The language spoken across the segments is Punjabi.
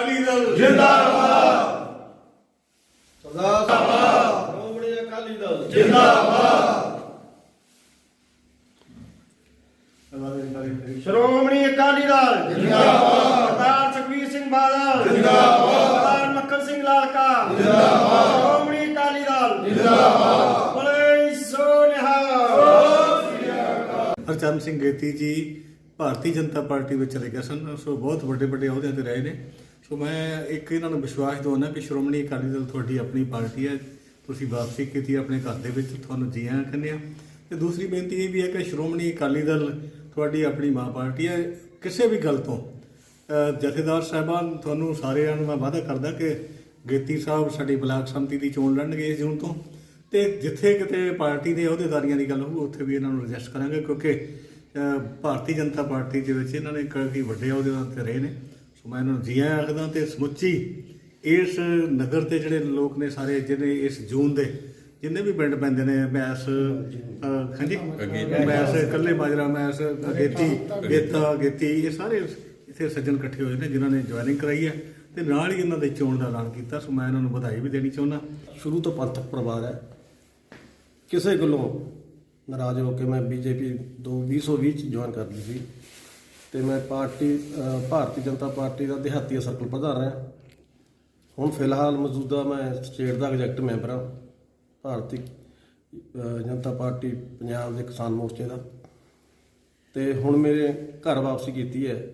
ਅਕਾਲੀ ਦਲ ਜਿੰਦਾਬਾਦ। ਜਿੰਦਾਬਾਦ। ਸ਼੍ਰੋਮਣੀ ਅਕਾਲੀ ਦਲ ਜਿੰਦਾਬਾਦ। ਸਰਦਾਰ ਸੁਖਵੀਰ ਸਿੰਘ ਬਾਦਲ ਜਿੰਦਾਬਾਦ। ਸਰਦਾਰ ਮੱਕਰ ਸਿੰਘ ਲਾਲਕਾ ਜਿੰਦਾਬਾਦ। ਸ਼੍ਰੋਮਣੀ ਅਕਾਲੀ ਦਲ ਜਿੰਦਾਬਾਦ। ਬੋਲੇ ਸੋ ਨਿਹਾਲ ਹਰਚੰਦ ਸਿੰਘ ਗੇਤੀ ਜੀ ਭਾਰਤੀ ਜਨਤਾ ਪਾਰਟੀ ਵਿੱਚ ਚਲੇ ਗਏ ਸਨ ਸੋ ਬਹੁਤ ਵੱਡੇ ਵੱਡੇ ਅਹੁਦਿਆਂ ਤੇ ਰਹੇ ਨੇ। ਸੋ ਮੈਂ ਇੱਕ ਇਹਨਾਂ ਨੂੰ ਵਿਸ਼ਵਾਸ ਦਵਾਉਣਾ ਕਿ ਸ਼੍ਰੋਮਣੀ ਅਕਾਲੀ ਦਲ ਤੁਹਾਡੀ ਆਪਣੀ ਪਾਰਟੀ ਹੈ, ਤੁਸੀਂ ਵਾਪਸੀ ਕੀਤੀ ਆਪਣੇ ਘਰ ਦੇ ਵਿੱਚ, ਤੁਹਾਨੂੰ ਜੀ ਆਇਆਂ ਕਹਿੰਦੇ ਆ। ਤੇ ਦੂਸਰੀ ਬੇਨਤੀ ਇਹ ਵੀ ਹੈ ਕਿ ਸ਼੍ਰੋਮਣੀ ਅਕਾਲੀ ਦਲ ਤੁਹਾਡੀ ਆਪਣੀ ਮਾਂ ਪਾਰਟੀ ਹੈ, ਕਿਸੇ ਵੀ ਗੱਲ ਤੋਂ। ਜਥੇਦਾਰ ਸਾਹਿਬਾਨ, ਤੁਹਾਨੂੰ ਸਾਰਿਆਂ ਨੂੰ ਮੈਂ ਵਾਅਦਾ ਕਰਦਾ ਕਿ ਗੇਤੀ ਸਾਹਿਬ ਸਾਡੀ ਬਲਾਕ ਸੰਮਤੀ ਦੀ ਚੋਣ ਲੜਨਗੇ ਇਸ ਜੂਨ ਤੋਂ। ਤੇ ਜਿੱਥੇ ਕਿਤੇ ਪਾਰਟੀ ਦੇ ਅਹੁਦੇਦਾਰੀਆਂ ਦੀ ਗੱਲ ਹੋਊ, ਉੱਥੇ ਵੀ ਇਹਨਾਂ ਨੂੰ ਰਜਿਸਟ ਕਰਾਂਗੇ, ਕਿਉਂਕਿ ਭਾਰਤੀ ਜਨਤਾ ਪਾਰਟੀ ਦੇ ਵਿੱਚ ਇਹਨਾਂ ਨੇ ਕਾਫੀ ਵੱਡੇ ਅਹੁਦੇਦਾਰ ਤੇ ਰਹੇ ਨੇ। ਸੋ ਮੈਂ ਇਹਨਾਂ ਨੂੰ ਜੀ ਆਇਆਂ ਆਖਦਾ ਤੇ ਸਮੁੱਚੀ ਇਸ ਨਗਰ ਦੇ ਜਿਹੜੇ ਲੋਕ ਨੇ ਸਾਰੇ ਜਿਹੜੇ ਇਸ ਜੂਨ ਦੇ ਜਿੰਨੇ ਵੀ ਪਿੰਡ ਪੈਂਦੇ ਨੇ ਮੈਸ ਹਾਂਜੀ? ਮੈਸ ਕੱਲੇ ਮਾਜਰਾ ਮੈਸ ਅਗੇਤੀ ਗੇਤਾ ਗੇਤੀ ਇਹ ਸਾਰੇ ਇੱਥੇ ਸੱਜਣ ਇਕੱਠੇ ਹੋਏ ਨੇ ਜਿਨ੍ਹਾਂ ਨੇ ਜੁਆਇਨਿੰਗ ਕਰਾਈ ਹੈ ਤੇ ਨਾਲ ਹੀ ਇਹਨਾਂ ਦੇ ਚੋਣ ਦਾ ਐਲਾਨ ਕੀਤਾ। ਸੋ ਮੈਂ ਇਹਨਾਂ ਨੂੰ ਵਧਾਈ ਵੀ ਦੇਣੀ ਚਾਹੁੰਦਾ। ਸ਼ੁਰੂ ਤੋਂ ਪੰਥਕ ਪਰਿਵਾਰ ਹੈ। ਕਿਸੇ ਗੱਲੋਂ ਨਾਰਾਜ਼ ਹੋ ਕੇ ਮੈਂ ਬੀਜੇਪੀ 2020 ਚ ਜੁਆਇਨ ਕਰ ਲਈ ਸੀ। ਤੇ ਮੈਂ ਪਾਰਟੀ ਭਾਰਤੀ ਜਨਤਾ ਪਾਰਟੀ ਦਾ ਦਿਹਾਤੀ ਸਰਕਲ ਪ੍ਰਧਾਨ ਰਿਹਾ। ਹੁਣ ਫਿਲਹਾਲ ਮੌਜੂਦਾ ਮੈਂ ਸਟੇਟ ਦਾ ਐਗਜੈਕਟ ਮੈਂਬਰ ਹਾਂ। ਭਾਰਤੀ ਜਨਤਾ ਪਾਰਟੀ ਪੰਜਾਬ ਦੇ ਕਿਸਾਨ ਮੋਰਚੇ ਦਾ। ਤੇ ਹੁਣ ਮੇਰੇ ਘਰ ਵਾਪਸੀ ਕੀਤੀ ਹੈ।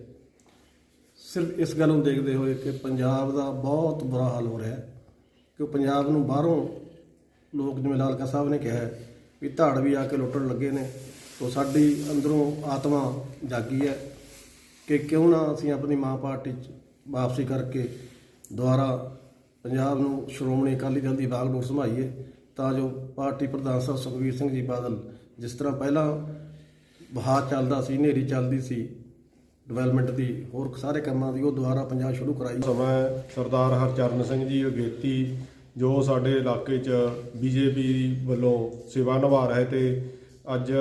ਸਿਰਫ ਇਸ ਗੱਲ ਨੂੰ ਦੇਖਦੇ ਹੋਏ ਕਿ ਪੰਜਾਬ ਦਾ ਬਹੁਤ ਬੁਰਾ ਹਾਲ ਹੋ ਰਿਹਾ ਹੈ ਕਿ ਪੰਜਾਬ ਨੂੰ ਬਾਹਰੋਂ ਲੋਕ, ਜਿਵੇਂ ਲਾਲਕਾ ਸਾਹਿਬ ਨੇ ਕਿਹਾ ਵੀ ਧਾੜ ਵੀ ਆ ਕੇ ਲੁੱਟਣ ਲੱਗੇ ਨੇ। ਤੋਂ ਸਾਡੀ ਅੰਦਰੋਂ ਆਤਮਾ ਜਾਗੀ ਹੈ। ਕਿ ਕਿਉਂ ਨਾ ਅਸੀਂ ਆਪਣੀ ਮਾਂ ਪਾਰਟੀ 'ਚ ਵਾਪਸੀ ਕਰਕੇ ਦੁਬਾਰਾ ਪੰਜਾਬ ਨੂੰ ਸ਼੍ਰੋਮਣੀ ਅਕਾਲੀ ਦਲ ਦੀ ਬਾਗਡੋਰ ਸੰਭਾਈਏ ਤਾਂ ਜੋ ਪਾਰਟੀ ਪ੍ਰਧਾਨ ਸਾਹਿਬ ਸੁਖਬੀਰ ਸਿੰਘ ਜੀ ਬਾਦਲ ਜਿਸ ਤਰ੍ਹਾਂ ਪਹਿਲਾਂ ਬਹਾਰ ਚੱਲਦਾ ਸੀ, ਹਨੇਰੀ ਚੱਲਦੀ ਸੀ ਡਿਵੈਲਪਮੈਂਟ ਦੀ ਹੋਰ ਸਾਰੇ ਕੰਮਾਂ ਦੀ, ਉਹ ਦੁਬਾਰਾ ਪੰਜਾਬ ਸ਼ੁਰੂ ਕਰਾਈ। ਸਮਾਂ ਸਰਦਾਰ ਹਰਚਰਨ ਸਿੰਘ ਜੀ ਅਗੇਤੀ, ਜੋ ਸਾਡੇ ਇਲਾਕੇ 'ਚ ਬੀਜੇਪੀ ਵੱਲੋਂ ਸੇਵਾ ਨਿਭਾ ਰਹੇ ਤੇ ਅੱਜ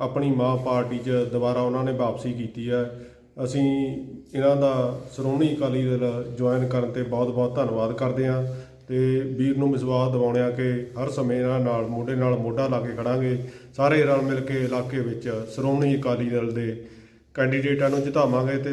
ਆਪਣੀ ਮਾਂ ਪਾਰਟੀ 'ਚ ਦੁਬਾਰਾ ਉਹਨਾਂ ਨੇ ਵਾਪਸੀ ਕੀਤੀ ਹੈ। ਅਸੀਂ ਇਹਨਾਂ ਦਾ ਸ਼੍ਰੋਮਣੀ ਅਕਾਲੀ ਦਲ ਜੁਆਇਨ ਕਰਨ ਤੇ ਬਹੁਤ-ਬਹੁਤ ਧੰਨਵਾਦ ਕਰਦੇ ਹਾਂ ਤੇ ਵੀਰ ਨੂੰ ਵਿਸ਼ਵਾਸ ਦਿਵਾਉਣਿਆ ਕਿ ਹਰ ਸਮੇਂ ਇਹਨਾਂ ਨਾਲ ਮੋਢੇ ਨਾਲ ਮੋਢਾ ਲਾ ਕੇ ਖੜਾਂਗੇ। ਸਾਰੇ ਰਲ ਮਿਲ ਕੇ ਇਲਾਕੇ ਵਿੱਚ ਸ਼੍ਰੋਮਣੀ ਅਕਾਲੀ ਦਲ ਦੇ ਕੈਂਡੀਡੇਟਾਂ ਨੂੰ ਜਿਤਾਵਾਂਗੇ ਤੇ